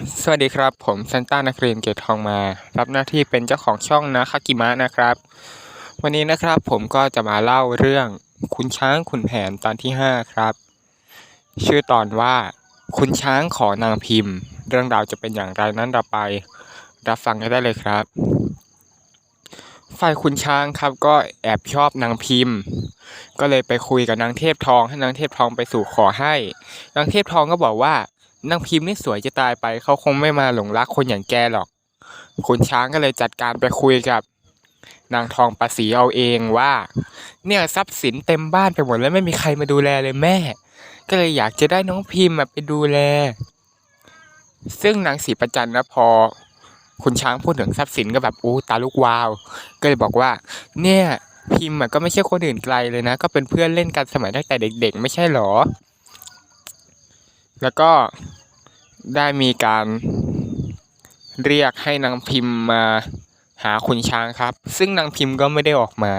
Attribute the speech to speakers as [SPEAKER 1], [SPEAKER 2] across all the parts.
[SPEAKER 1] สวัสดีครับ ผมซันต้านักเรียนเกตทองมา รับหน้าที่เป็นเจ้าของช่องนะคากิมะนะครับ วันนี้นะครับผมก็จะมาเล่าเรื่องคุณช้างขุนแผนตอนที่ 5 ครับ ชื่อตอนว่า คุณช้างขอนางพิมพ์ เรื่องราวจะเป็นอย่างไรนั้นเราไป รับฟังกันได้เลยครับฝ่ายคุณช้างครับก็แอบชอบนางพิมพ์ ก็เลยไปคุยกับนางเทพทองให้นางเทพทองไปสู่ขอให้ นางเทพทองก็บอกว่า นางพิมพ์นี่สวยจะตายไป เขาคงไม่มาหลงรักคนอย่างแกหรอก คุณช้างก็เลยจัดการไปคุยกับ นางทองประสีเอาเองว่า เนี่ยทรัพย์สินเต็มบ้านไปหมดแล้วไม่มีใครมาดูแลเลยแม่ ก็เลยอยากจะได้น้องพิมพ์มาไปดูแล ซึ่งนางศรีประจันนะพอ คุณช้างพูดถึงทรัพย์สินก็แบบอู้ตาลุกวาว ก็เลยบอกว่า เนี่ยพิมพ์ก็ไม่ใช่คนอื่นไกลเลยนะ ก็เป็นเพื่อนเล่นกันสมัยตั้งแต่เด็ก ๆ ไม่ใช่หรอ แล้วก็ ได้มีการเรียกให้นางพิมพ์มาหาคุณช้างครับ ซึ่งนางพิมพ์ก็ไม่ได้ออกมา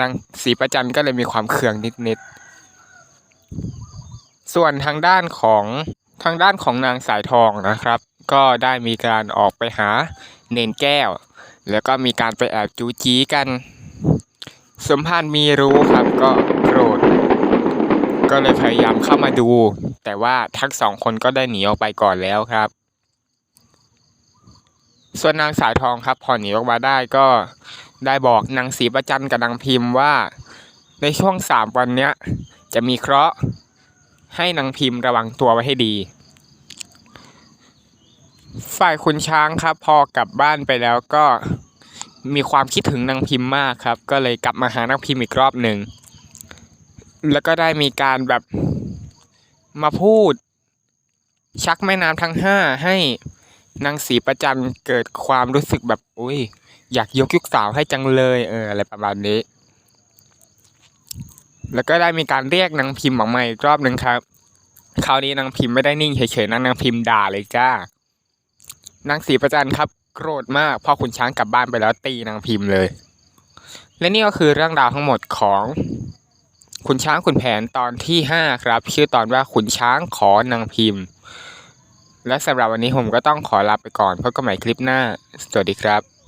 [SPEAKER 1] นางศรีประจันก็เลยมีความเคืองนิดๆ ส่วนทางด้านของทางด้านของนางสายทองนะครับ ก็ได้มีการออกไปหาเนนแก้ว แล้วก็มีการไปแอบจูจีกัน สมภารมีรู้ครับก็ ก็เลยพยายามเข้ามาดู แต่ว่าทั้งสองคนก็ได้หนีออกไปก่อนแล้วครับ ส่วนนางสายทองครับพอหนีออกมาได้ก็ได้บอกนางศรีประจันกับนางพิมพ์ว่า ในช่วงสามวันเนี้ยจะมีเคราะห์ให้นางพิมพ์ระวังตัวไว้ให้ดี ฝ่ายคุณช้างครับ พอกลับบ้านไปแล้วก็มีความคิดถึงนางพิมพ์มากครับ ก็เลยกลับมาหานางพิมพ์อีกรอบหนึ่ง แล้วก็ได้มีการแบบมาพูด ชักแม่น้ำทั้งห้าให้นางศรีประจันเกิดความรู้สึกแบบอุ้ยอยากยกยุกสาวให้จังเลยเอออะไรประมาณนี้ แล้วก็ได้มีการเรียกนางพิมพ์ออกมาอีกรอบหนึ่งครับ คราวนี้นางพิมพ์ไม่ได้นิ่งเฉยๆนะนางพิมพ์ด่าเลยจ้านางศรีประจันครับ โกรธมากพอคุณช้างกลับบ้านไปแล้วตีนางพิมพ์เลย และนี่ก็คือเรื่องราวทั้งหมดของ ขุนช้างขุนแผนตอนที่ 5 ครับ ชื่อตอนว่าขุนช้างขอนางพิมพ์ และสำหรับวันนี้ผมก็ต้องขอลาไปก่อนพบกันใหม่คลิปหน้า สวัสดีครับ